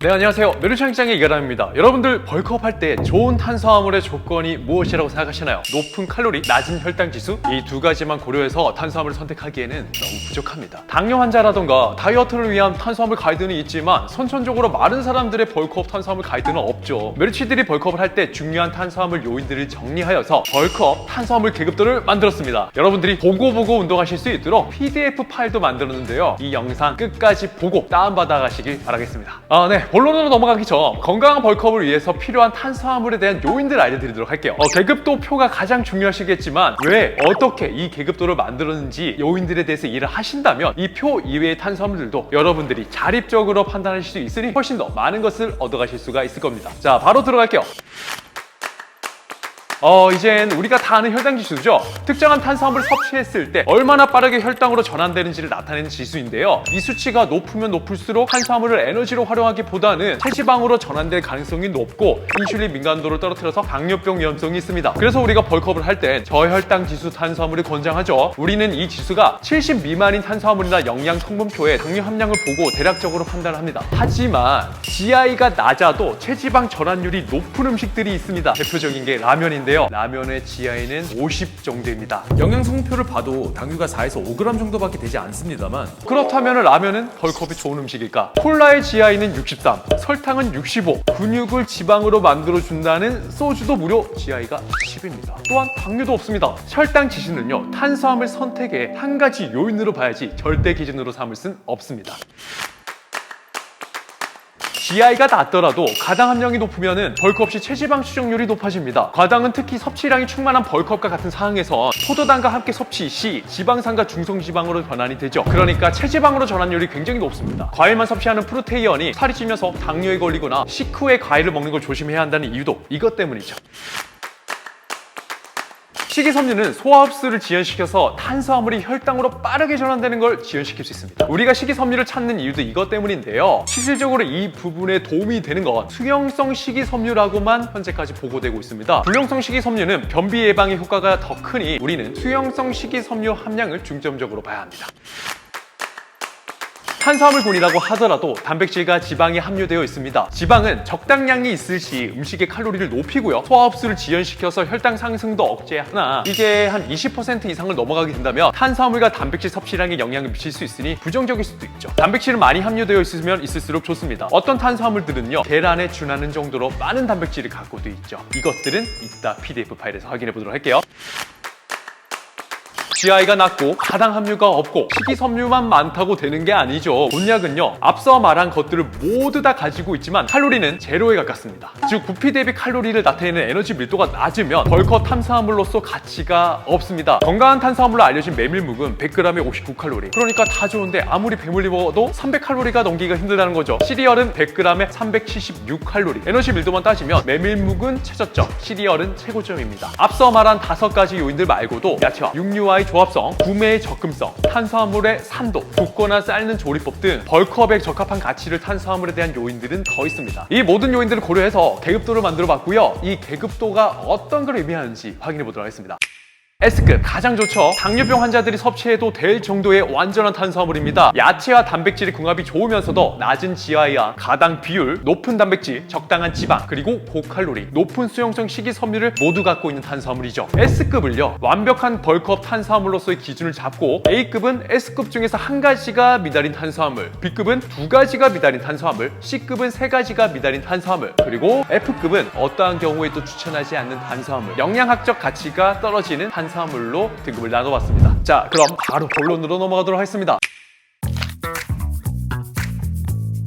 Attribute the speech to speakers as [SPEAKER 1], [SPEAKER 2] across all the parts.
[SPEAKER 1] 네 안녕하세요. 메르창장의 이가람입니다. 여러분들 벌크업 할 때 좋은 탄수화물의 조건이 무엇이라고 생각하시나요? 높은 칼로리, 낮은 혈당 지수? 이 두 가지만 고려해서 탄수화물을 선택하기에는 너무 부족합니다. 당뇨 환자라던가 다이어트를 위한 탄수화물 가이드는 있지만 선천적으로 마른 사람들의 벌크업 탄수화물 가이드는 없죠. 메르치들이 벌크업을 할 때 중요한 탄수화물 요인들을 정리하여서 벌크업 탄수화물 계급도를 만들었습니다. 여러분들이 보고 보고 운동하실 수 있도록 PDF 파일도 만들었는데요. 이 영상 끝까지 보고 다운받아 가시길 바라겠습니다. 아, 네 본론으로 넘어가기 전 건강한 벌크업을 위해서 필요한 탄수화물에 대한 요인들 알려드리도록 할게요. 어, 계급도 표가 가장 중요하시겠지만 왜 어떻게 이 계급도를 만들었는지 요인들에 대해서 이해를 하신다면 이 표 이외의 탄수화물들도 여러분들이 자립적으로 판단하실 수 있으니 훨씬 더 많은 것을 얻어가실 수가 있을 겁니다. 자 바로 들어갈게요 어, 이젠 우리가 다 아는 혈당 지수죠. 특정한 탄수화물을 섭취했을 때 얼마나 빠르게 혈당으로 전환되는지를 나타내는 지수인데요. 이 수치가 높으면 높을수록 탄수화물을 에너지로 활용하기보다는 체지방으로 전환될 가능성이 높고 인슐린 민감도를 떨어뜨려서 당뇨병 위험성이 있습니다. 그래서 우리가 벌크업을 할 땐 저혈당 지수 탄수화물을 권장하죠. 우리는 이 지수가 70 미만인 탄수화물이나 영양 성분표의 당뇨 함량을 보고 대략적으로 판단합니다. 하지만 GI가 낮아도 체지방 전환율이 높은 음식들이 있습니다. 대표적인 게 라면인데 요. 라면의 GI는 50 정도입니다.
[SPEAKER 2] 영양 성분표를 봐도 당류가 4에서 5g 정도밖에 되지 않습니다만
[SPEAKER 1] 그렇다면 라면은 벌크업이 좋은 음식일까? 콜라의 GI는 63, 설탕은 65, 근육을 지방으로 만들어준다는 소주도 무려 GI가 10입니다. 또한 당류도 없습니다. 혈당 지수는요, 탄수화물 선택의 한 가지 요인으로 봐야지 절대 기준으로 삼을 순 없습니다. GI가 낮더라도 가당 함량이 높으면 벌크업 시 체지방 수정률이 높아집니다. 과당은 특히 섭취량이 충만한 벌크업과 같은 상황에서 포도당과 함께 섭취 시 지방산과 중성지방으로 변환이 되죠. 그러니까 체지방으로 전환율이 굉장히 높습니다. 과일만 섭취하는 프로테이언이 살이 찌면서 당뇨에 걸리거나 식후에 과일을 먹는 걸 조심해야 한다는 이유도 이것 때문이죠. 식이섬유는 소화 흡수를 지연시켜서 탄수화물이 혈당으로 빠르게 전환되는 걸 지연시킬 수 있습니다. 우리가 식이섬유를 찾는 이유도 이것 때문인데요. 실질적으로 이 부분에 도움이 되는 건 수용성 식이섬유라고만 현재까지 보고되고 있습니다. 불용성 식이섬유는 변비 예방에 효과가 더 크니 우리는 수용성 식이섬유 함량을 중점적으로 봐야 합니다. 탄수화물군이라고 하더라도 단백질과 지방이 함유되어 있습니다. 지방은 적당량이 있을 시 음식의 칼로리를 높이고요. 소화 흡수를 지연시켜서 혈당 상승도 억제하나 이게 한 20% 이상을 넘어가게 된다면 탄수화물과 단백질 섭취량에 영향을 미칠 수 있으니 부정적일 수도 있죠. 단백질은 많이 함유되어 있으면 있을수록 좋습니다. 어떤 탄수화물들은요 계란에 준하는 정도로 많은 단백질을 갖고도 있죠. 이것들은 이따 PDF 파일에서 확인해 보도록 할게요. GI가 낮고 가당 함유가 없고 식이섬유만 많다고 되는 게 아니죠. 곤약은요 앞서 말한 것들을 모두 다 가지고 있지만 칼로리는 제로에 가깝습니다. 즉 부피 대비 칼로리를 나타내는 에너지 밀도가 낮으면 벌커 탄수화물로서 가치가 없습니다. 건강한 탄수화물로 알려진 메밀묵은 100g에 59칼로리. 그러니까 다 좋은데 아무리 배물리 먹어도 300칼로리가 넘기기가 힘들다는 거죠. 시리얼은 100g에 376칼로리. 에너지 밀도만 따지면 메밀묵은 최저점, 시리얼은 최고점입니다. 앞서 말한 다섯 가지 요인들 말고도 야채와 육류와의 조합성, 구매의 접근성, 탄수화물의 산도, 굽거나 삶는 조리법 등 벌크업에 적합한 가치를 탄수화물에 대한 요인들은 더 있습니다. 이 모든 요인들을 고려해서 계급도를 만들어 봤고요. 이 계급도가 어떤 걸 의미하는지 확인해 보도록 하겠습니다. S급 가장 좋죠. 당뇨병 환자들이 섭취해도 될 정도의 완전한 탄수화물입니다. 야채와 단백질의 궁합이 좋으면서도 낮은 GI와 가당 비율, 높은 단백질, 적당한 지방, 그리고 고칼로리, 높은 수용성 식이섬유를 모두 갖고 있는 탄수화물이죠. S급을요. 완벽한 벌크업 탄수화물로서의 기준을 잡고 A급은 S급 중에서 한 가지가 미달인 탄수화물, B급은 두 가지가 미달인 탄수화물, C급은 세 가지가 미달인 탄수화물, 그리고 F급은 어떠한 경우에도 추천하지 않는 탄수화물, 영양학적 가치가 떨어지는 탄수화물 로 등급을 나눠봤습니다. 자, 그럼 바로 본론으로 넘어가도록 하겠습니다.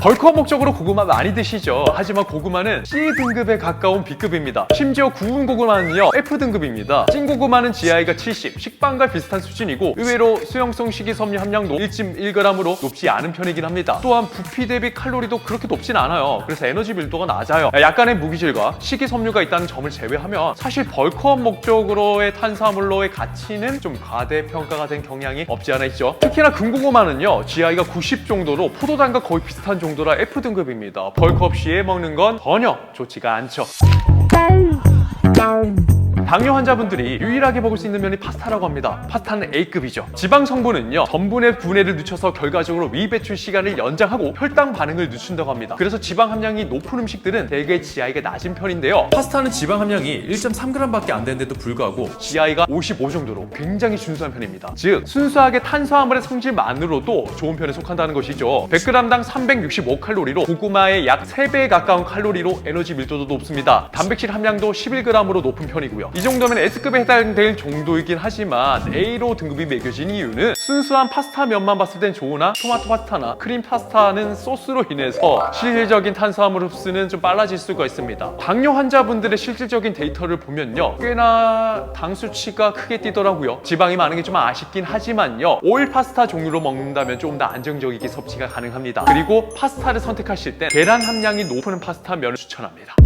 [SPEAKER 1] 벌크업 목적으로 고구마 많이 드시죠. 하지만 고구마는 C 등급에 가까운 B급입니다. 심지어 구운 고구마는요 F 등급입니다. 찐 고구마는 GI가 70, 식빵과 비슷한 수준이고 의외로 수용성 식이섬유 함량도 1.1g으로 높지 않은 편이긴 합니다. 또한 부피 대비 칼로리도 그렇게 높진 않아요. 그래서 에너지 밀도가 낮아요. 약간의 무기질과 식이섬유가 있다는 점을 제외하면 사실 벌크업 목적으로의 탄수화물로의 가치는 좀 과대평가가 된 경향이 없지 않아 있죠. 특히나 금고구마는요 GI가 90 정도로 포도당과 거의 비슷한 정도 라 F 등급입니다. 벌크업 시에 먹는 건 전혀 좋지가 않죠. 당뇨 환자분들이 유일하게 먹을 수 있는 면이 파스타라고 합니다. 파스타는 A급이죠. 지방 성분은요, 전분의 분해를 늦춰서 결과적으로 위배출 시간을 연장하고 혈당 반응을 늦춘다고 합니다. 그래서 지방 함량이 높은 음식들은 대개 GI가 낮은 편인데요.
[SPEAKER 2] 파스타는 지방 함량이 1.3g밖에 안 되는데도 불구하고
[SPEAKER 1] GI가 55 정도로 굉장히 준수한 편입니다. 즉, 순수하게 탄수화물의 성질만으로도 좋은 편에 속한다는 것이죠. 100g당 365칼로리로 고구마의 약 3배에 가까운 칼로리로 에너지 밀도도 높습니다. 단백질 함량도 11g으로 높은 편이고요. 이 정도면 S급에 해당될 정도이긴 하지만 A로 등급이 매겨진 이유는 순수한 파스타 면만 봤을 땐 좋으나 토마토 파스타나 크림 파스타는 소스로 인해서 실질적인 탄수화물 흡수는 좀 빨라질 수가 있습니다. 당뇨 환자분들의 실질적인 데이터를 보면요. 꽤나 당 수치가 크게 뛰더라고요. 지방이 많은 게 좀 아쉽긴 하지만요. 오일 파스타 종류로 먹는다면 조금 더 안정적이게 섭취가 가능합니다. 그리고 파스타를 선택하실 때 계란 함량이 높은 파스타 면을 추천합니다.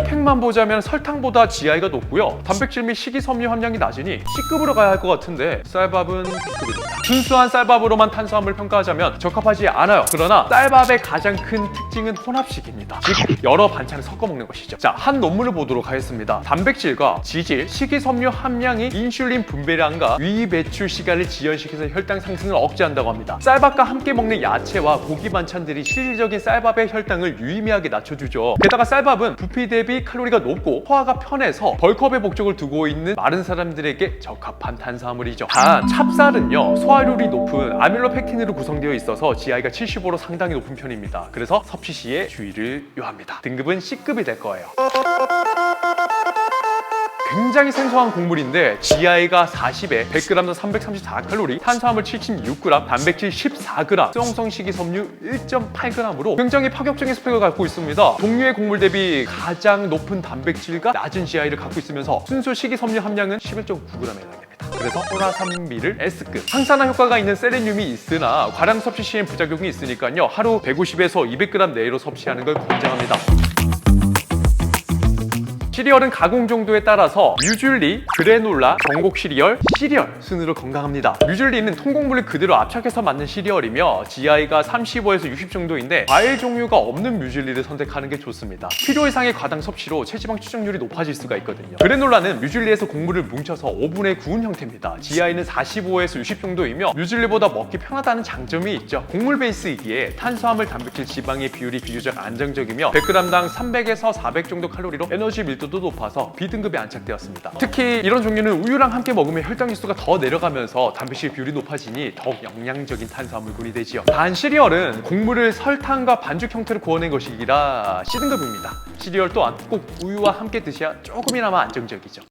[SPEAKER 1] 스펙만 보자면 설탕보다 GI가 높고요. 단백질 및 식이섬유 함량이 낮으니 C급으로 가야 할 것 같은데 쌀밥은 B급입니다. 순수한 쌀밥으로만 탄수화물 평가하자면 적합하지 않아요. 그러나 쌀밥의 가장 큰 특징은 혼합식입니다. 즉 여러 반찬을 섞어 먹는 것이죠. 자, 한 논문을 보도록 하겠습니다. 단백질과 지질, 식이섬유 함량이 인슐린 분배량과 위 배출 시간을 지연시켜서 혈당 상승을 억제한다고 합니다. 쌀밥과 함께 먹는 야채와 고기 반찬들이 실질적인 쌀밥의 혈당을 유의미하게 낮춰주죠. 게다가 쌀밥은 부피 대비 칼로리가 높고 소화가 편해서 벌크업의 목적을 두고 있는 마른 사람들에게 적합한 탄수화물이죠. 단 찹쌀은요 소화율이 높은 아밀로펙틴으로 구성되어 있어서 GI가 75로 상당히 높은 편입니다. 그래서 섭취 시에 주의를 요합니다. 등급은 C급이 될 거예요. 굉장히 생소한 곡물인데 GI가 40에 100g당 334칼로리, 탄수화물 76g, 단백질 14g, 수용성 식이섬유 1.8g으로 굉장히 파격적인 스펙을 갖고 있습니다. 동류의 곡물 대비 가장 높은 단백질과 낮은 GI를 갖고 있으면서 순수 식이섬유 함량은 11.9g에 해당됩니다. 그래서 호라산미를 S급 항산화 효과가 있는 세레늄이 있으나 과량 섭취 시엔 부작용이 있으니까요 하루 150에서 200g 내로 섭취하는 걸 권장합니다. 시리얼은 가공 정도에 따라서 뮤즐리, 그래놀라, 전곡 시리얼, 시리얼 순으로 건강합니다. 뮤즐리는 통곡물을 그대로 압착해서 만든 시리얼이며 GI가 35에서 60 정도인데 과일 종류가 없는 뮤즐리를 선택하는 게 좋습니다. 필요 이상의 과당 섭취로 체지방 추정률이 높아질 수가 있거든요. 그래놀라는 뮤즐리에서 곡물을 뭉쳐서 오븐에 구운 형태입니다. GI는 45에서 60 정도이며 뮤즐리보다 먹기 편하다는 장점이 있죠. 곡물 베이스이기에 탄수화물, 단백질, 지방의 비율이 비교적 안정적이며 100g당 300에서 400 정도 칼로리로 에너지 밀도 도 높아서 B등급에 안착되었습니다. 특히 이런 종류는 우유랑 함께 먹으면 혈당 지수가 더 내려가면서 단백질 비율이 높아지니 더욱 영양적인 탄수화물군이 되지요. 단 시리얼은 곡물을 설탕과 반죽 형태로 구워낸 것이라 C등급입니다. 시리얼 또한 꼭 우유와 함께 드셔야 조금이나마 안정적이죠.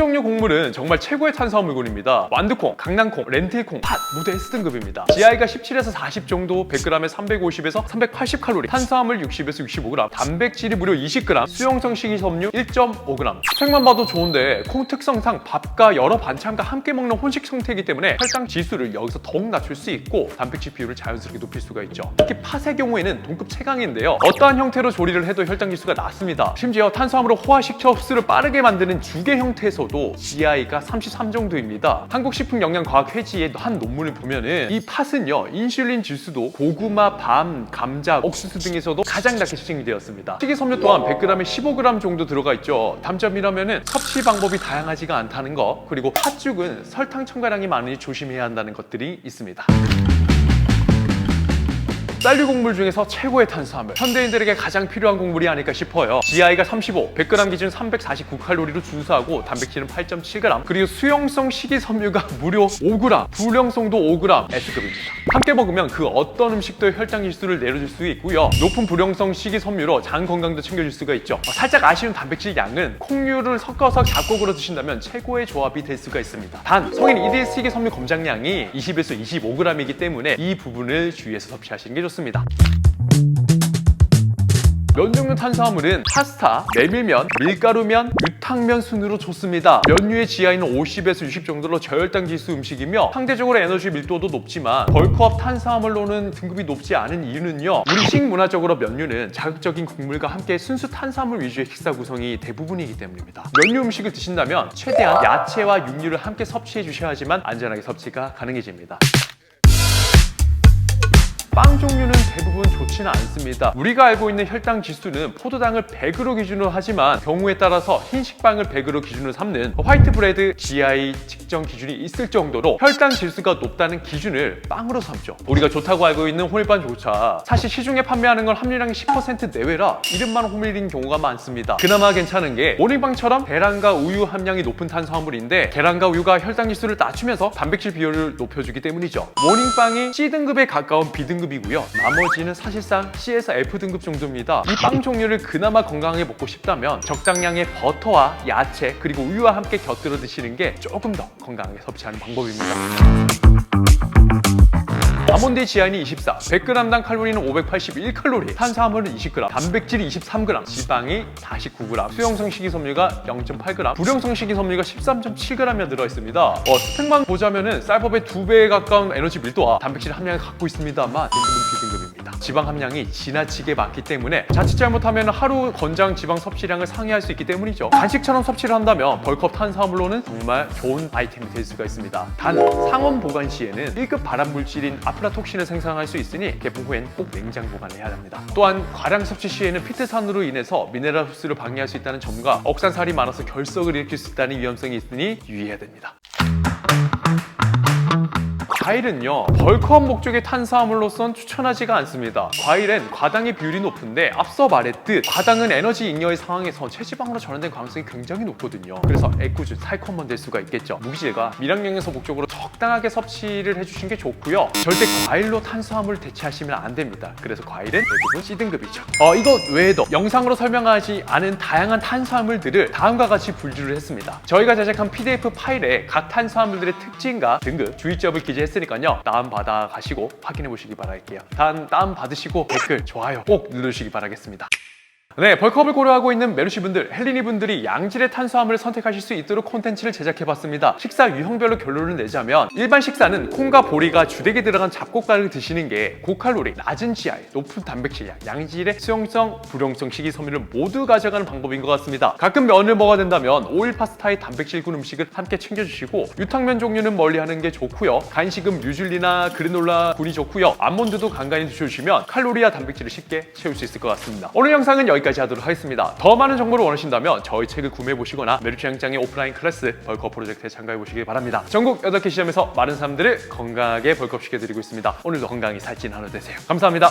[SPEAKER 1] 콩 종류 곡물은 정말 최고의 탄수화물군입니다. 완두콩, 강낭콩, 렌틸콩, 팥 모두 S등급입니다. GI가 17에서 40 정도, 100g에 350에서 380 칼로리, 탄수화물 60에서 65g, 단백질이 무려 20g, 수용성 식이섬유 1.5g. 스펙만 봐도 좋은데 콩 특성상 밥과 여러 반찬과 함께 먹는 혼식 형태이기 때문에 혈당 지수를 여기서 더욱 낮출 수 있고 단백질 비율을 자연스럽게 높일 수가 있죠. 특히 팥의 경우에는 동급 최강인데요. 어떠한 형태로 조리를 해도 혈당 지수가 낮습니다. 심지어 탄수화물을 호화시켜 흡수를 빠르게 만드는 죽의 형태에서 도 GI가 33 정도입니다. 한국식품영양과학회지의 한 논문을 보면은 이 팥은요 인슐린 지수도 고구마, 밤, 감자, 옥수수 등에서도 가장 낮게 측정이 되었습니다. 식이섬유 또한 100g에 15g 정도 들어가 있죠. 단점이라면은 섭취 방법이 다양하지가 않다는 거 그리고 팥죽은 설탕 첨가량이 많으니 조심해야 한다는 것들이 있습니다. 쌀류 곡물 중에서 최고의 탄수화물. 현대인들에게 가장 필요한 곡물이 아닐까 싶어요. GI가 35, 100g 기준 349칼로리로 준수하고 단백질은 8.7g 그리고 수용성 식이섬유가 무려 5g 불량성도 5g S급입니다. 함께 먹으면 그 어떤 음식도 혈당 지수를 내려줄 수 있고요. 높은 불량성 식이섬유로 장 건강도 챙겨줄 수가 있죠. 어, 살짝 아쉬운 단백질 양은 콩류를 섞어서 잡곡으로 드신다면 최고의 조합이 될 수가 있습니다. 단 성인 1일 식이섬유 검장량이 20에서 25g이기 때문에 이 부분을 주의해서 섭취하시는 게 좋습니다 면 종류 탄수화물은 파스타, 메밀면, 밀가루면, 유탕면 순으로 좋습니다. 면류의 GI는 50에서 60 정도로 저혈당 지수 음식이며 상대적으로 에너지 밀도도 높지만 벌크업 탄수화물로는 등급이 높지 않은 이유는요. 우리 식문화적으로 면류는 자극적인 국물과 함께 순수 탄수화물 위주의 식사 구성이 대부분이기 때문입니다. 면류 음식을 드신다면 최대한 야채와 육류를 함께 섭취해 주셔야지만 안전하게 섭취가 가능해집니다. 빵 종류는 대부분 좋지는 않습니다. 우리가 알고 있는 혈당 지수는 포도당을 100으로 기준으로 하지만 경우에 따라서 흰식빵을 100으로 기준으로 삼는 화이트 브레드 GI 측정 기준이 있을 정도로 혈당 지수가 높다는 기준을 빵으로 삼죠. 우리가 좋다고 알고 있는 호밀빵조차 사실 시중에 판매하는 건 함유량이 10% 내외라 이름만 호밀인 경우가 많습니다. 그나마 괜찮은 게 모닝빵처럼 계란과 우유 함량이 높은 탄수화물인데 계란과 우유가 혈당 지수를 낮추면서 단백질 비율을 높여주기 때문이죠. 모닝빵이 C등급에 가까운 B등급 이고요. 나머지는 사실상 C에서 F등급 정도입니다. 이 빵 종류를 그나마 건강하게 먹고 싶다면 적당량의 버터와 야채 그리고 우유와 함께 곁들여 드시는 게 조금 더 건강하게 섭취하는 방법입니다. 아몬드 지안이 24, 100g당 칼로리는 581칼로리, 탄수화물은 20g, 단백질이 23g, 지방이 49g, 수용성 식이섬유가 0.8g, 불용성 식이섬유가 13.7g이나 들어있습니다. 어, 스펙만 보자면은 쌀밥의 두 배에 가까운 에너지 밀도와 단백질 함량을 갖고 있습니다만 등급은 B등급입니다. 지방 함량이 지나치게 많기 때문에 자칫 잘못하면 하루 권장 지방 섭취량을 상회할 수 있기 때문이죠. 간식처럼 섭취를 한다면 벌컵 탄수화물로는 정말 좋은 아이템이 될 수가 있습니다. 단 상온 보관 시에는 1급 발암 물질인 아 프라톡신을 생산할 수 있으니 개봉 후엔 꼭 냉장 보관해야 합니다. 또한 과량 섭취 시에는 피트산으로 인해서 미네랄 흡수를 방해할 수 있다는 점과 억산살이 많아서 결석을 일으킬 수 있다는 위험성이 있으니 유의해야 됩니다. 과일은요 벌크업 목적의 탄수화물로선 추천하지가 않습니다 과일엔 과당의 비율이 높은데 앞서 말했듯 과당은 에너지 잉여의 상황에서 체지방으로 전환된 가능성이 굉장히 높거든요 그래서 애꿎은 살컴만 될 수가 있겠죠 무기질과 미량영양소 목적으로 적당하게 섭취를 해주신 게 좋고요. 절대 과일로 탄수화물 대체하시면 안 됩니다. 그래서 과일은 대부분 C등급이죠. 어 이거 외에도 영상으로 설명하지 않은 다양한 탄수화물들을 다음과 같이 분류를 했습니다. 저희가 제작한 PDF 파일에 각 탄수화물들의 특징과 등급 주의점을 기재했으니까요. 다운 받아 가시고 확인해 보시기 바랄게요. 단 다운 받으시고 댓글 좋아요 꼭 누르시기 바라겠습니다 네, 벌크업을 고려하고 있는 메르시 분들, 헬리니 분들이 양질의 탄수화물을 선택하실 수 있도록 콘텐츠를 제작해봤습니다. 식사 유형별로 결론을 내자면 일반 식사는 콩과 보리가 주되게 들어간 잡곡가를 드시는 게 고칼로리, 낮은 GI, 높은 단백질량, 양질의 수용성, 불용성 식이섬유를 모두 가져가는 방법인 것 같습니다. 가끔 면을 먹어야 된다면 오일 파스타의 단백질군 음식을 함께 챙겨주시고 유탕면 종류는 멀리하는 게 좋고요. 간식은 뮤즐리나 그래놀라 군이 좋고요. 아몬드도 간간히 드셔주시면 칼로리와 단백질을 쉽게 채울 수 있을 것 같습니다. 오늘 영상은 여기 여기까지 하도록 하겠습니다. 더 많은 정보를 원하신다면 저희 책을 구매해 보시거나 메르취향장의 오프라인 클래스 벌크업 프로젝트에 참가해 보시길 바랍니다. 전국 8개 시점에서 많은 사람들을 건강하게 벌크업 시켜드리고 있습니다. 오늘도 건강히 살찐 하루 되세요. 감사합니다.